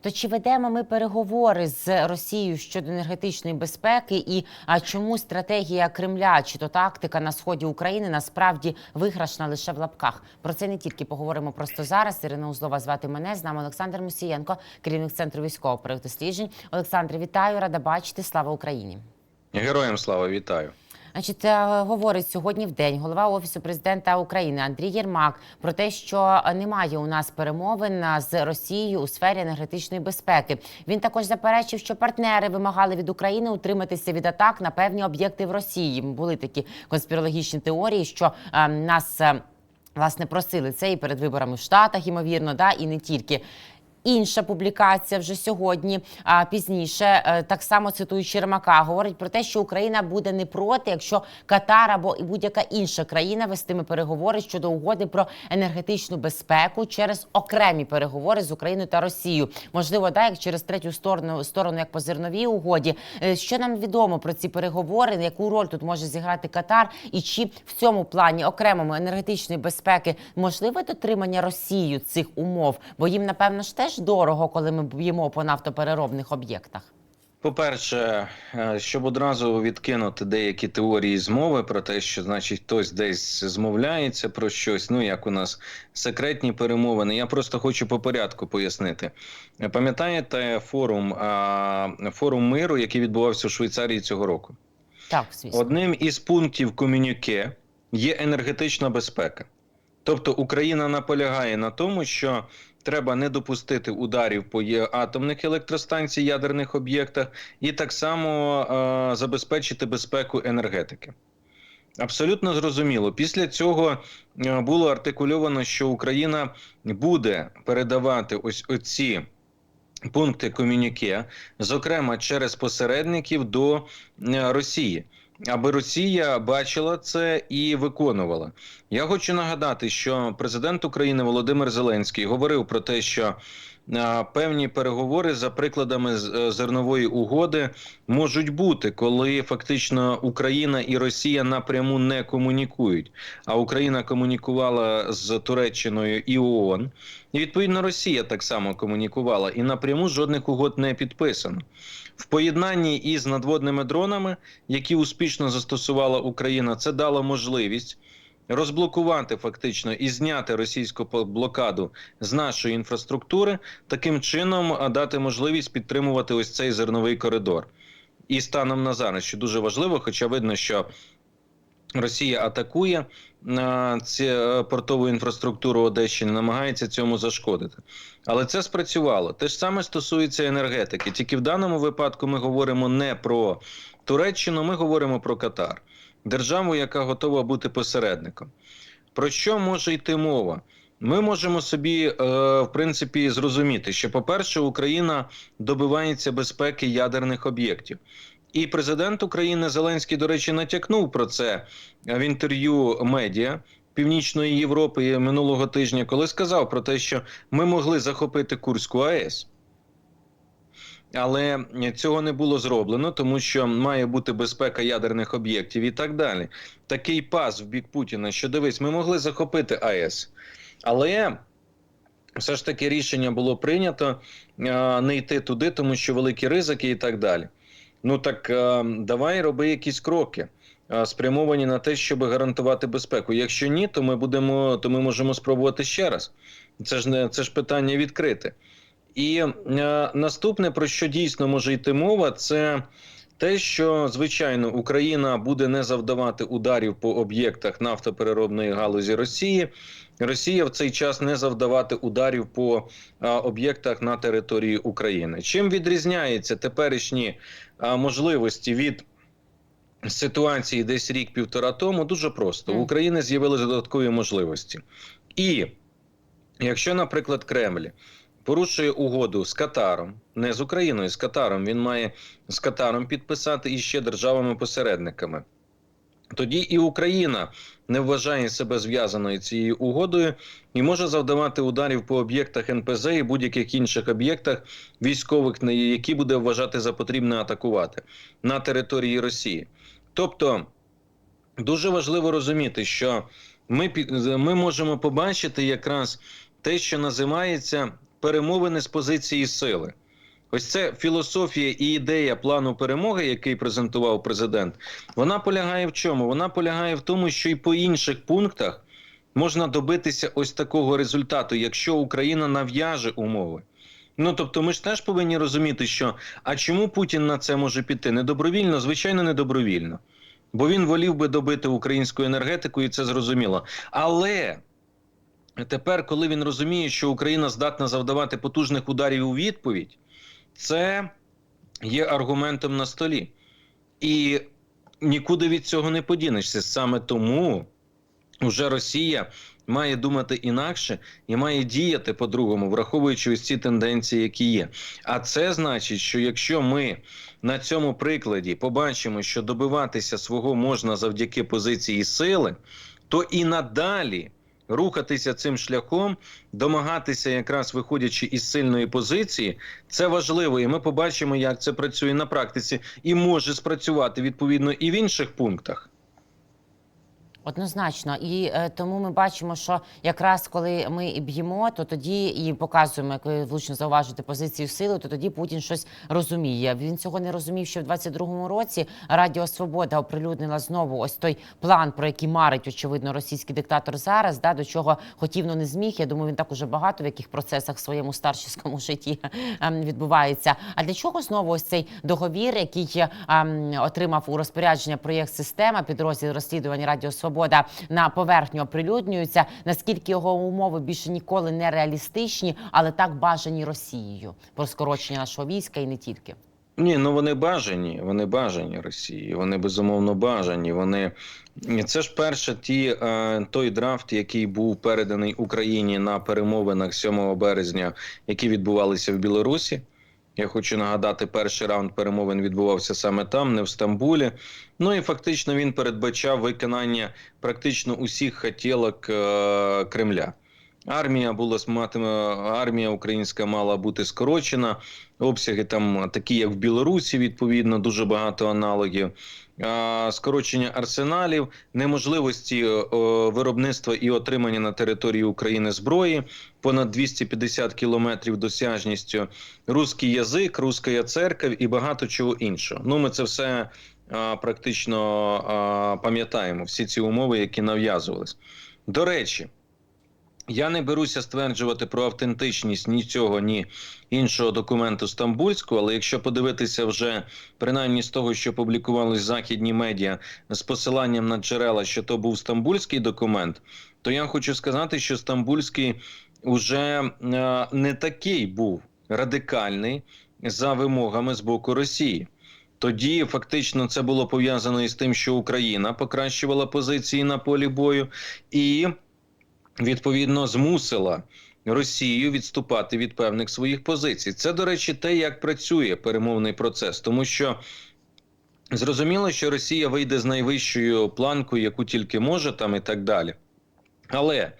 То чи ведемо ми переговори з Росією щодо енергетичної безпеки, і а чому стратегія Кремля чи то тактика на сході України насправді виграшна лише в лапках? Про це не тільки поговоримо просто зараз. Ірина Узлова звати мене з нами Олександр Мусієнко, керівник центру військово досліджень. Олександр, вітаю, рада бачити. Слава Україні. Героям слава вітаю. Значить, е, говорить сьогодні в день голова офісу президента України Андрій Єрмак про те, що немає у нас перемовин з Росією у сфері енергетичної безпеки. Він також заперечив, що партнери вимагали від України утриматися від атак на певні об'єкти в Росії. Були такі конспірологічні теорії, що е, нас е, власне просили це і перед виборами в Штатах, ймовірно, да і не тільки. Інша публікація вже сьогодні, а пізніше, е, так само цитуючи Чермака, говорить про те, що Україна буде не проти, якщо Катар або будь-яка інша країна вестиме переговори щодо угоди про енергетичну безпеку через окремі переговори з Україною та Росією. Можливо, да, як через третю сторону сторону, як по зерновій угоді. Е, Що нам відомо про ці переговори? Яку роль тут може зіграти Катар? І чи в цьому плані окремому енергетичної безпеки можливе дотримання Росією цих умов? Бо їм напевно ж теж дорого, коли ми б'ємо по нафтопереробних об'єктах. По-перше, е, щоб одразу відкинути деякі теорії змови про те, що значить хтось десь змовляється про щось. Ну як у нас секретні перемовини. Я просто хочу по порядку пояснити. Пам'ятаєте форум форум миру, який відбувався у Швейцарії цього року? Так, звісно. Одним із пунктів комюніке є енергетична безпека. Тобто Україна наполягає на тому, що треба не допустити ударів по атомних електростанцій, ядерних об'єктах, і так само е, забезпечити безпеку енергетики. Абсолютно зрозуміло. Після цього е, було артикульовано, що Україна буде передавати ось оці пункти комюніке, зокрема через посередників до е, Росії. Аби Росія бачила це і виконувала. Я хочу нагадати, що президент України Володимир Зеленський говорив про те, що е, певні переговори за прикладами е, зернової угоди можуть бути, коли фактично Україна і Росія напряму не комунікують. А Україна комунікувала з Туреччиною і ООН. І відповідно Росія так само комунікувала, і напряму жодних угод не підписано. В поєднанні із надводними дронами, які успішно застосувала Україна, це дало можливість розблокувати фактично і зняти російську блокаду з нашої інфраструктури, таким чином дати можливість підтримувати ось цей зерновий коридор. І станом на зараз, що дуже важливо, хоча видно, що Росія атакує ці е, портову інфраструктуру Одещини, намагається цьому зашкодити. Але це спрацювало. Те ж саме стосується енергетики. Тільки в даному випадку ми говоримо не про Туреччину, ми говоримо про Катар, державу, яка готова бути посередником. Про що може йти мова? Ми можемо собі, е, в принципі, зрозуміти, що, по-перше, Україна добивається безпеки ядерних об'єктів. І президент України Зеленський, до речі, натякнув про це в інтерв'ю медіа Північної Європи минулого тижня, коли сказав про те, що ми могли захопити Курську АЕС. Але цього не було зроблено, тому що має бути безпека ядерних об'єктів і так далі. Такий пас в бік Путіна, що дивись, ми могли захопити АЕС, але все ж таки рішення було прийнято е, не йти туди, тому що великі ризики і так далі. Ну так е, давай роби якісь кроки, е, спрямовані на те, щоб гарантувати безпеку. Якщо ні, то ми будемо, то ми можемо спробувати ще раз. Це ж не це ж питання відкрите. І е, наступне, про що дійсно може йти мова, це те, що звичайно Україна буде не завдавати ударів по об'єктах нафтопереробної галузі Росії. Росія в цей час не завдавати ударів по об'єктах на території України. Чим відрізняється теперішні а, можливості від ситуації десь рік-півтора тому? Дуже просто. У Мгм. України з'явилися додаткові можливості. І якщо, наприклад, Кремль порушує угоду з Катаром, не з Україною, з Катаром, він має з Катаром підписати і ще державами-посередниками. Тоді і Україна не вважає себе зв'язаною цією угодою і може завдавати ударів по об'єктах НПЗ і будь-яких інших об'єктах військових, які буде вважати за потрібне атакувати на території Росії. Тобто дуже важливо розуміти, що ми, ми можемо побачити якраз те, що називається перемовини з позиції сили. Ось це філософія і ідея плану перемоги, який презентував президент. Вона полягає в чому? Вона полягає в тому, що і по інших пунктах можна добитися ось такого результату, якщо Україна нав'яже умови. Ну тобто, ми ж теж повинні розуміти, що а чому Путін на це може піти? Недобровільно, звичайно, недобровільно. Бо він волів би добити українську енергетику, і це зрозуміло. Але тепер, коли він розуміє, що Україна здатна завдавати потужних ударів у відповідь, це є аргументом на столі. І нікуди від цього не подінешся. Саме тому вже Росія має думати інакше і має діяти по-другому, враховуючи ось ці тенденції, які є. А це значить, що якщо ми на цьому прикладі побачимо, що добиватися свого можна завдяки позиції сили, то і надалі. Рухатися цим шляхом, домагатися, якраз виходячи із сильної позиції, це важливо, і ми побачимо, як це працює на практиці, і може спрацювати відповідно і в інших пунктах. Однозначно, і е, тому ми бачимо, що якраз коли ми б'ємо, то тоді і показуємо, як ви влучно зауважуєте позицію сили, то тоді Путін щось розуміє. Він цього не розумів, що в 22-му році Радіо Свобода оприлюднила знову ось той план, про який марить очевидно російський диктатор зараз. Да до чого хотів, но не зміг. Я думаю, він так уже багато в яких процесах в своєму старческому житті ем, відбувається. А для чого знову ось цей договір, який ем, отримав у розпорядження проєкт система підрозділ розслідування Радіо Свобода на поверхню оприлюднюється. Наскільки його умови більше ніколи не реалістичні, але так бажані Росією про скорочення нашого війська і не тільки. Ні, ну вони бажані, вони бажані Росії. Вони безумовно бажані. Вони це ж перше, ті е, той драфт, який був переданий Україні на перемовинах 7 березня, які відбувалися в Білорусі. Я хочу нагадати, перший раунд перемовин відбувався саме там, не в Стамбулі. Ну і фактично він передбачав виконання практично усіх хотілок е, Кремля. Армія була матиме армія українська мала бути скорочена. Обсяги там такі, як в Білорусі, відповідно, дуже багато аналогів. А, скорочення арсеналів, неможливості е, виробництва і отримання на території України зброї, понад 250 кілометрів досяжністю, русський язик, руська церква і багато чого іншого. Ну, ми це все практично пам'ятаємо. Всі ці умови, які нав'язувались. До речі. Я не беруся стверджувати про автентичність ні цього, ні іншого документу стамбульського, але якщо подивитися вже принаймні з того, що публікувались західні медіа з посиланням на джерела, що то був стамбульський документ, то я хочу сказати, що стамбульський уже е, не такий був радикальний за вимогами з боку Росії. Тоді фактично це було пов'язано із тим, що Україна покращувала позиції на полі бою і відповідно змусила Росію відступати від певних своїх позицій. Це, до речі, те, як працює перемовний процес, тому що. Зрозуміло, що Росія вийде з найвищою планкою, яку тільки може, там і так далі. Але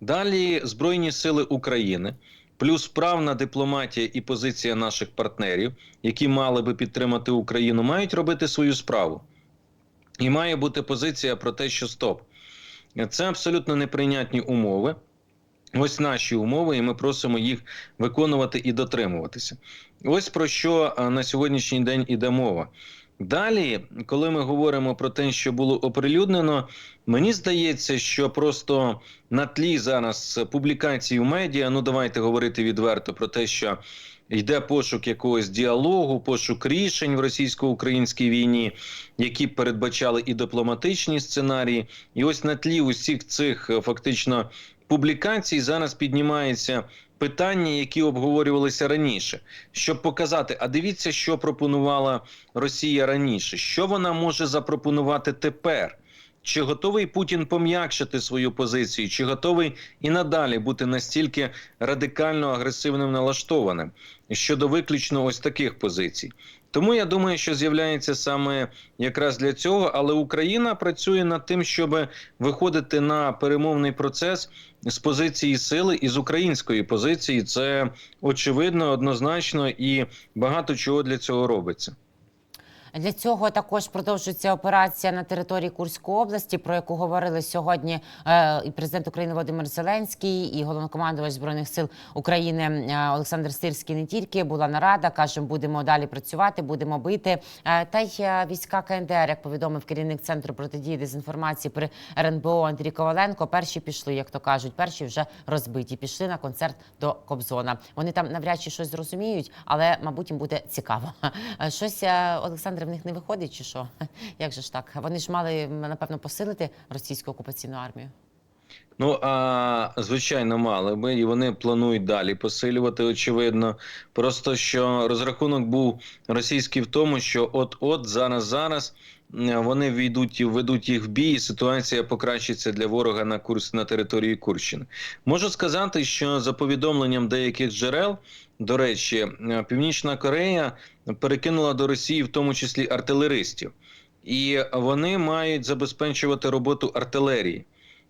далі Збройні Сили України, плюс вправна дипломатія і позиція наших партнерів, які мали би підтримати Україну, мають робити свою справу. І має бути позиція про те, що стоп. Це абсолютно неприйнятні умови. Ось наші умови, і ми просимо їх виконувати і дотримуватися. Ось про що на сьогоднішній день іде мова. Далі, коли ми говоримо про те, що було оприлюднено, мені здається, що просто на тлі зараз публікацій в медіа, ну давайте говорити відверто про те, що йде пошук якогось діалогу, пошук рішень в російсько-українській війні, які передбачали і дипломатичні сценарії. І ось на тлі усіх цих фактично публікацій зараз піднімається. Питання, які обговорювалися раніше, щоб показати, а дивіться, що пропонувала Росія раніше, що вона може запропонувати тепер. Чи готовий Путін пом'якшити свою позицію, чи готовий і надалі бути настільки радикально агресивним налаштованим щодо виключно ось таких позицій? Тому я думаю, що з'являється саме якраз для цього, але Україна працює над тим, щоб виходити на перемовний процес з позиції сили і з української позиції. Це очевидно, однозначно і багато чого для цього робиться. Для цього також продовжується операція на території Курської області, про яку говорили сьогодні е, і президент України Володимир Зеленський, і головнокомандувач збройних сил України е, Олександр Стирський. Не тільки була нарада, каже, будемо далі працювати, будемо бити. Е, Та й війська КНДР, як повідомив керівник центру протидії дезінформації при РНБО Андрій Коваленко. Перші пішли, як то кажуть, перші вже розбиті. Пішли на концерт до Кобзона. Вони там навряд чи щось зрозуміють, але мабуть їм буде цікаво. Щось Олександр в них не виходить, чи що? Як же ж так? Вони ж мали напевно посилити російську окупаційну армію. Ну а звичайно, мали би, і вони планують далі посилювати. Очевидно, просто що розрахунок був російський в тому, що от-от зараз зараз м, вони війдуть і введуть їх в бій, і ситуація покращиться для ворога на курс на території Курщини. Можу сказати, що за повідомленням деяких джерел, до речі, е, Північна Корея перекинула до Росії, в тому числі артилеристів, і вони мають забезпечувати роботу артилерії.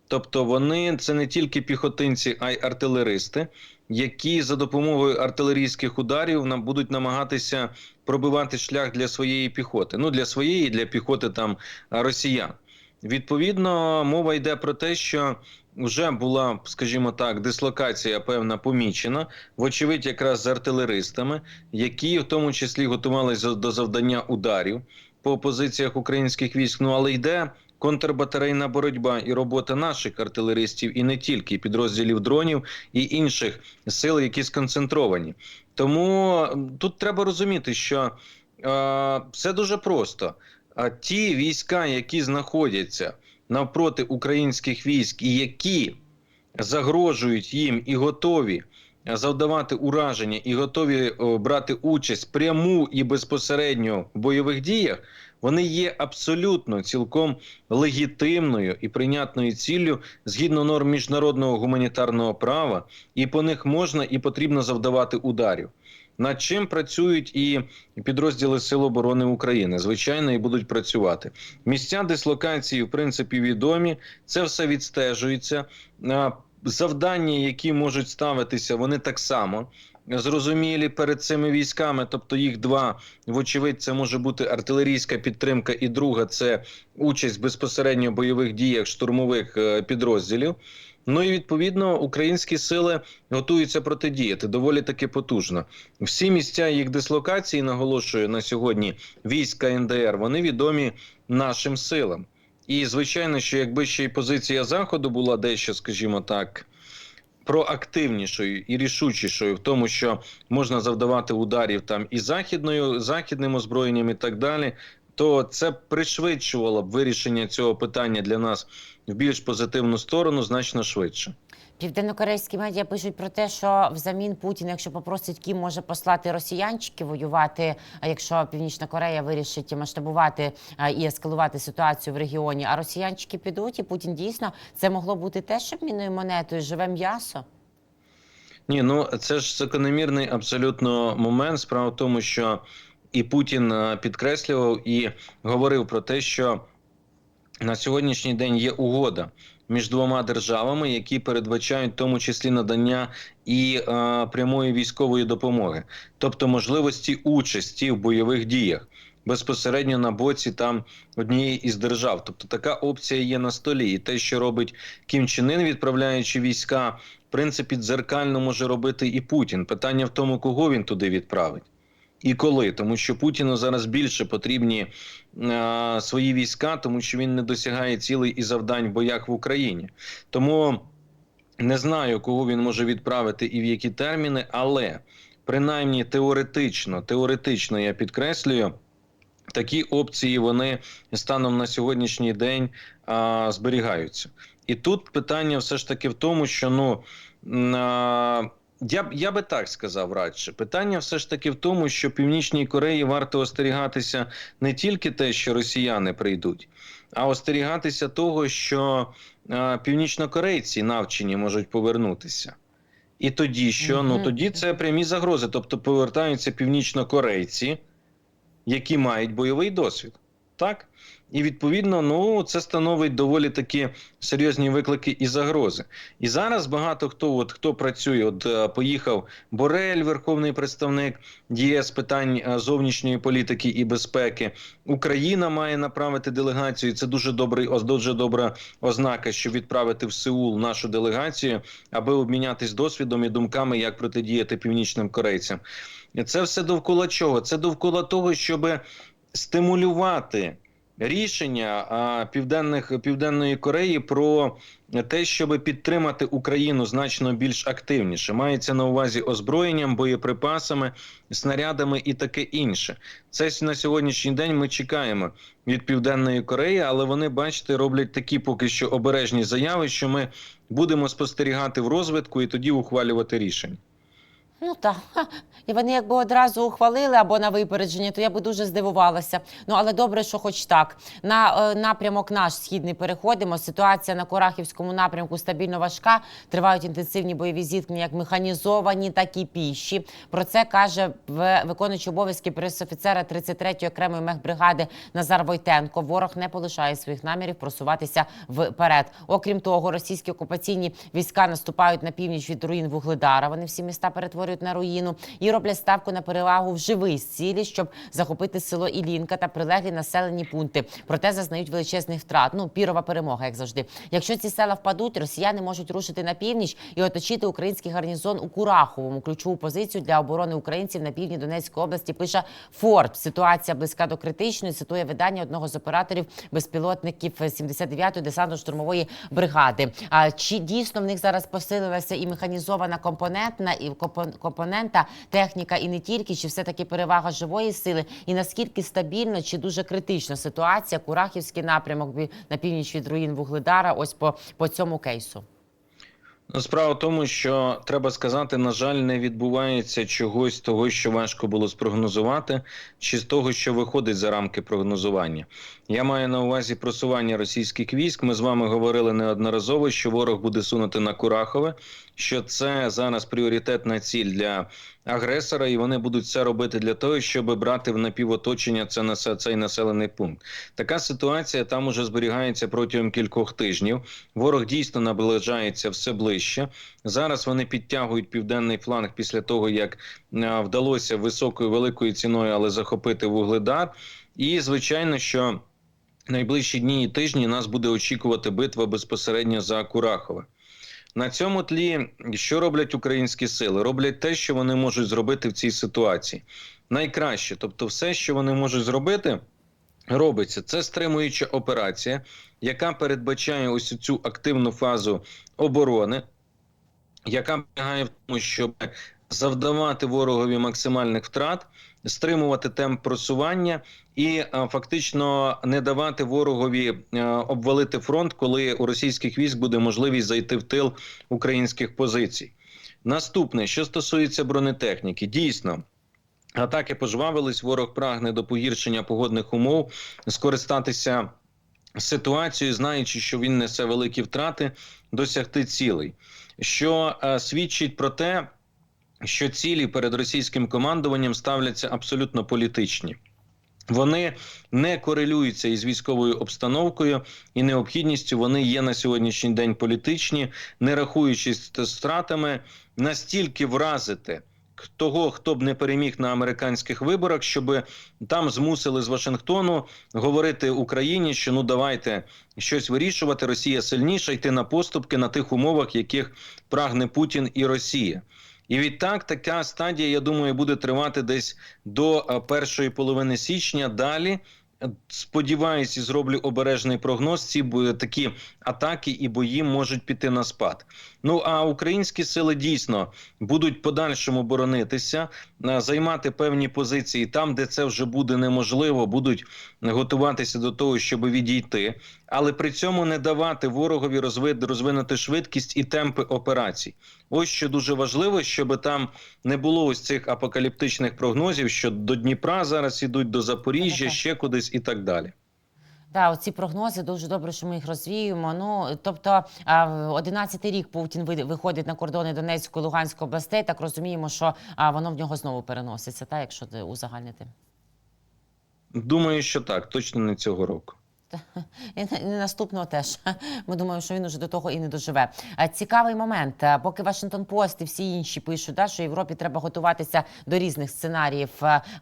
Тобто вони це не тільки піхотинці, а й артилеристи, які за допомогою артилерійських ударів нам будуть намагатися пробивати шлях для своєї піхоти. Ну для своєї, для піхоти там росіян. Відповідно, мова йде про те, що вже була, скажімо так, дислокація певна помічена, вочевидь, якраз з артилеристами, які в тому числі готувалися до завдання ударів по позиціях українських військ. Ну але йде контрбатарейна боротьба і робота наших артилеристів, і не тільки підрозділів дронів і інших сил, які сконцентровані. Тому тут треба розуміти, що е, все дуже просто. А ті війська, які знаходяться навпроти українських військ, і які загрожують їм і готові завдавати ураження, і готові брати участь пряму і безпосередньо в бойових діях, вони є абсолютно цілком легітимною і прийнятною ціллю згідно норм міжнародного гуманітарного права, і по них можна і потрібно завдавати ударів. Над чим працюють і підрозділи Сил оборони України, звичайно, і будуть працювати. Місця дислокації, в принципі, відомі. Це все відстежується. Завдання, які можуть ставитися, вони так само зрозумілі перед цими військами. Тобто їх два вочевидь, це може бути артилерійська підтримка, і друга це участь безпосередньо в бойових діях штурмових е, підрозділів. Ну і відповідно українські сили готуються протидіяти доволі таки потужно. Всі місця їх дислокації, наголошую на сьогодні війська НДР, вони відомі нашим силам. І звичайно, що якби ще й позиція заходу була дещо, скажімо так, проактивнішою і рішучішою в тому, що можна завдавати ударів там і західною західним озброєнням, і так далі, то це пришвидшувало б вирішення цього питання для нас в більш позитивну сторону значно швидше. Південнокорейські медіа пишуть про те, що взамін Путін, якщо попросить Кім, може послати росіянчики воювати. Якщо Північна Корея вирішить масштабувати і ескалувати ситуацію в регіоні, а росіянчики підуть, і Путін дійсно це могло бути теж обмінною монетою, живе м'ясо. Ні, ну це ж закономірний абсолютно момент. Справа в тому, що і Путін е, підкреслював і говорив про те, що на сьогоднішній день є угода між двома державами, які передбачають в тому числі надання і е, прямої військової допомоги, тобто можливості участі в бойових діях. Безпосередньо на боці там однієї із держав, тобто така опція є на столі, і те, що робить Кім Чен Ін, відправляючи війська, в принципі, дзеркально може робити і Путін. Питання в тому, кого він туди відправить і коли, тому що Путіну зараз більше потрібні е, свої війська, тому що він не досягає цілей і завдань в боях в Україні. Тому не знаю, кого він може відправити і в які терміни, але принаймні теоретично, теоретично я підкреслюю. Такі опції вони станом на сьогоднішній день а, зберігаються. І тут питання все ж таки в тому, що ну а, я б я би так сказав радше. Питання все ж таки в тому, що Північній Кореї варто остерігатися не тільки те, що росіяни прийдуть, а остерігатися того, що а, північнокорейці навчені можуть повернутися. І тоді що? Ну тоді це прямі загрози. Тобто повертаються північнокорейці, які мають бойовий досвід. Так? І відповідно, ну це становить доволі такі серйозні виклики і загрози. І зараз багато хто, от хто працює, от е, поїхав Борель, верховний представник ЄС питань е, зовнішньої політики і безпеки. Україна має направити делегацію. і Це дуже добрий, дуже добра ознака, що відправити в Сеул нашу делегацію, аби обмінятись досвідом і думками, як протидіяти північним корейцям. Це все довкола чого? Це довкола того, щоб стимулювати рішення південних південної Кореї про те, щоб підтримати Україну значно більш активніше. Мається на увазі озброєнням, боєприпасами, снарядами і таке інше. Це на сьогоднішній день ми чекаємо від південної Кореї, але вони, бачите, роблять такі поки що обережні заяви, що ми будемо спостерігати в розвитку і тоді ухвалювати рішення. Ну так. І вони якби одразу ухвалили або на випередження, то я би дуже здивувалася. Ну але добре, що хоч так. На е, напрямок наш східний переходимо. Ситуація на Корахівському напрямку стабільно важка. Тривають інтенсивні бойові зіткнення, як механізовані, так і піші. Про це каже виконуючий обов'язки пресофіцера 33-ї окремої мехбригади Назар Войтенко. Ворог не полишає своїх намірів просуватися вперед. Окрім того, російські окупаційні війська наступають на північ від руїн Вугледара. Вони всі міста перетворюють на руїну і роблять ставку на перевагу в живий цілі, щоб захопити село Ілінка та прилеглі населені пункти. Проте зазнають величезних втрат. Ну, пірова перемога, як завжди. Якщо ці села впадуть, росіяни можуть рушити на північ і оточити український гарнізон у Кураховому. Ключову позицію для оборони українців на півдні Донецької області пише Форб. Ситуація близька до критичної. Цитує видання одного з операторів безпілотників 79-ї десантно-штурмової бригади. А чи дійсно в них зараз посилилася і механізована компонентна і компонента техніка, і не тільки, чи все таки перевага живої сили, і наскільки стабільно чи дуже критична ситуація Курахівський напрямок на північ від руїн Вугледара? Ось по, по цьому кейсу. Ну, Справа в тому, що треба сказати, на жаль, не відбувається чогось того, що важко було спрогнозувати, чи з того, що виходить за рамки прогнозування. Я маю на увазі просування російських військ. Ми з вами говорили неодноразово, що ворог буде сунути на Курахове, що це зараз пріоритетна ціль для агресора, і вони будуть це робити для того, щоб брати в напівоточення це цей населений пункт. Така ситуація там уже зберігається протягом кількох тижнів. Ворог дійсно наближається все ближче. Зараз вони підтягують південний фланг після того, як е, вдалося високою великою ціною, але захопити вугледар. І звичайно, що найближчі дні і тижні нас буде очікувати битва безпосередньо за Курахове. На цьому тлі, що роблять українські сили? Роблять те, що вони можуть зробити в цій ситуації. Найкраще, тобто, все, що вони можуть зробити, робиться. Це стримуюча операція, яка передбачає ось цю активну фазу оборони, яка полягає в тому, щоб завдавати ворогові максимальних втрат, стримувати темп просування і фактично не давати ворогові обвалити фронт, коли у російських військ буде можливість зайти в тил українських позицій. Наступне, що стосується бронетехніки, дійсно. Атаки пожвавились, ворог прагне до погіршення погодних умов, скористатися ситуацією, знаючи, що він несе великі втрати, досягти цілей, що е, свідчить про те, що цілі перед російським командуванням ставляться абсолютно політичні. Вони не корелюються із військовою обстановкою і необхідністю. Вони є на сьогоднішній день політичні, не рахуючись стратами, настільки вразити того, хто б не переміг на американських виборах, щоб там змусили з Вашингтону говорити Україні, що ну давайте щось вирішувати. Росія сильніша, йти на поступки на тих умовах, яких прагне Путін і Росія. І відтак така стадія, я думаю, буде тривати десь до е, першої половини січня. Далі е, сподіваюся, зроблю обережний прогноз. Ці бо- такі атаки і бої можуть піти на спад. Ну а українські сили дійсно будуть подальшому боронитися, е, займати певні позиції там, де це вже буде неможливо, будуть готуватися до того, щоб відійти, але при цьому не давати ворогові розви- розвинути швидкість і темпи операцій. Ось що дуже важливо, щоб там не було ось цих апокаліптичних прогнозів, що до Дніпра зараз ідуть до Запоріжжя, ще кудись і так далі. Да, оці прогнози дуже добре, що ми їх розвіюємо. Ну тобто, а, 11-й рік Путін виходить на кордони Донецької Луганської областей. Так розуміємо, що воно в нього знову переноситься, та якщо узагальнити. Думаю, що так, точно не цього року. Не- і наступного теж. Ми думаємо, що він уже до того і не доживе. Цікавий момент. Поки Вашингтон Пост і всі інші пишуть, да, що Європі треба готуватися до різних сценаріїв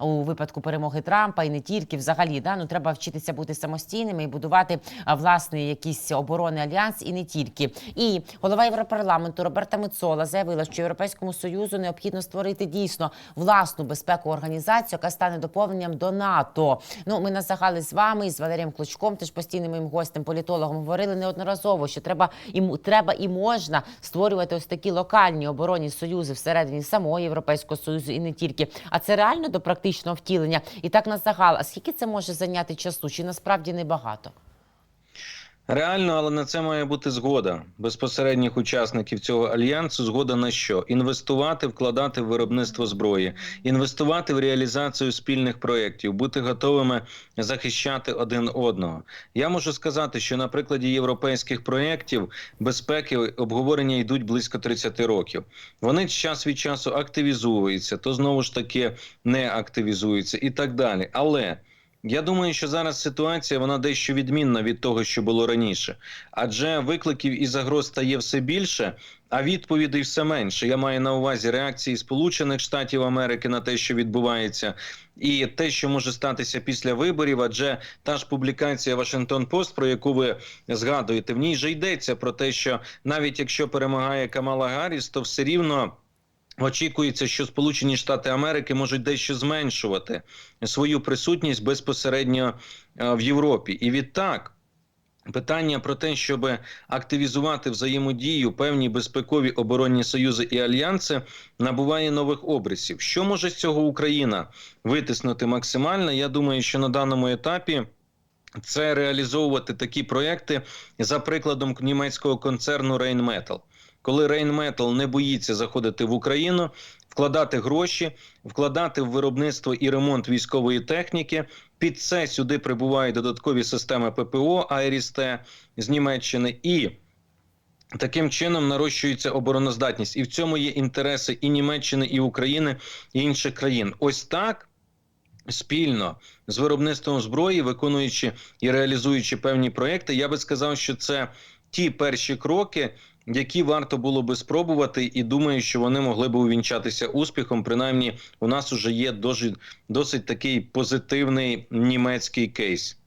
у випадку перемоги Трампа і не тільки взагалі. Да, ну треба вчитися бути самостійними і будувати власний якийсь оборонний альянс, і не тільки. І голова Європарламенту Роберта Мецола заявила, що Європейському союзу необхідно створити дійсно власну безпеку організацію, яка стане доповненням до НАТО. Ну ми насагали з вами з Валерієм Клочком, теж постійним моїм гостем, політологом, говорили неодноразово, що треба і треба і можна створювати ось такі локальні оборонні союзи всередині самого європейського союзу і не тільки. А це реально до практичного втілення. І так на загал. А скільки це може зайняти часу? Чи насправді небагато? Реально, але на це має бути згода безпосередніх учасників цього альянсу. Згода на що? Інвестувати, вкладати в виробництво зброї, інвестувати в реалізацію спільних проєктів, бути готовими захищати один одного. Я можу сказати, що на прикладі європейських проєктів безпеки обговорення йдуть близько 30 років. Вони час від часу активізуються, то знову ж таки не активізуються і так далі. Але я думаю, що зараз ситуація вона дещо відмінна від того, що було раніше, адже викликів і загроз стає все більше, а відповідей все менше. Я маю на увазі реакції Сполучених Штатів Америки на те, що відбувається, і те, що може статися після виборів. Адже та ж публікація Вашингтон Пост, про яку ви згадуєте, в ній же йдеться про те, що навіть якщо перемагає Камала Гарріс, то все рівно. Очікується, що Сполучені Штати Америки можуть дещо зменшувати свою присутність безпосередньо е, в Європі, і відтак. Питання про те, щоб активізувати взаємодію певні безпекові оборонні союзи і альянси, набуває нових обрисів. Що може з цього Україна витиснути максимально? Я думаю, що на даному етапі це реалізовувати такі проекти за прикладом німецького концерну Rheinmetall. Коли Rheinmetall не боїться заходити в Україну, вкладати гроші, вкладати в виробництво і ремонт військової техніки. Під це сюди прибувають додаткові системи ППО АРІСТ з Німеччини і. Таким чином нарощується обороноздатність, і в цьому є інтереси і Німеччини, і України, і інших країн. Ось так спільно з виробництвом зброї, виконуючи і реалізуючи певні проекти, я би сказав, що це ті перші кроки, які варто було би спробувати, і думаю, що вони могли би увінчатися успіхом. Принаймні, у нас уже є досить, досить такий позитивний німецький кейс.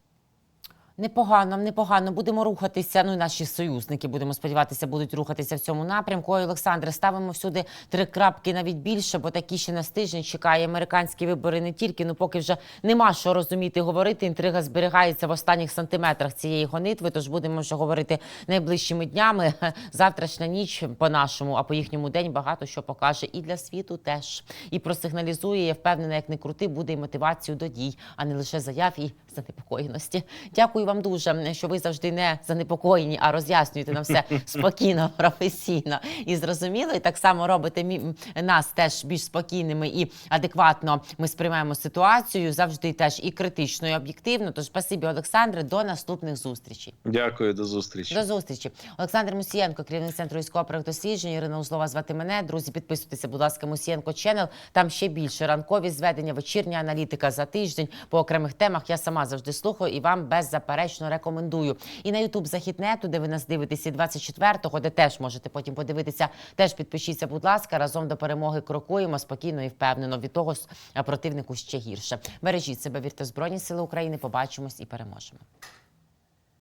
Непогано, непогано. Будемо рухатися. Ну і наші союзники, будемо сподіватися, будуть рухатися в цьому напрямку. Ой, Олександре, ставимо всюди три крапки навіть більше, бо такі ще на тиждень чекає американські вибори не тільки. Ну поки вже нема що розуміти, говорити. Інтрига зберігається в останніх сантиметрах цієї гонитви. Тож будемо вже говорити найближчими днями. Завтрашня ніч по нашому, а по їхньому день багато що покаже і для світу теж. І просигналізує, я впевнена, як не крути, буде і мотивацію до дій, а не лише заяв і занепокоєності. Дякую вам дуже, що ви завжди не занепокоєні, а роз'яснюєте нам все спокійно, професійно і зрозуміло. І так само робите нас теж більш спокійними і адекватно. Ми сприймаємо ситуацію завжди теж і критично, і об'єктивно. Тож спасибі, Олександре, до наступних зустрічей. Дякую, до зустрічі. До зустрічі. Олександр Мусієнко, керівник центру військового досліджень. Ірина Узлова звати мене. Друзі, підписуйтеся, будь ласка, Мусієнко Ченел. Там ще більше ранкові зведення, вечірня аналітика за тиждень по окремих темах. Я сама завжди слухаю і вам беззаперечно рекомендую. І на Ютуб Західнету, де ви нас дивитеся, і 24-го, де теж можете потім подивитися. Теж підпишіться, будь ласка. Разом до перемоги крокуємо спокійно і впевнено. Від того противнику ще гірше. Бережіть себе, вірте в Збройні Сили України. Побачимось і переможемо.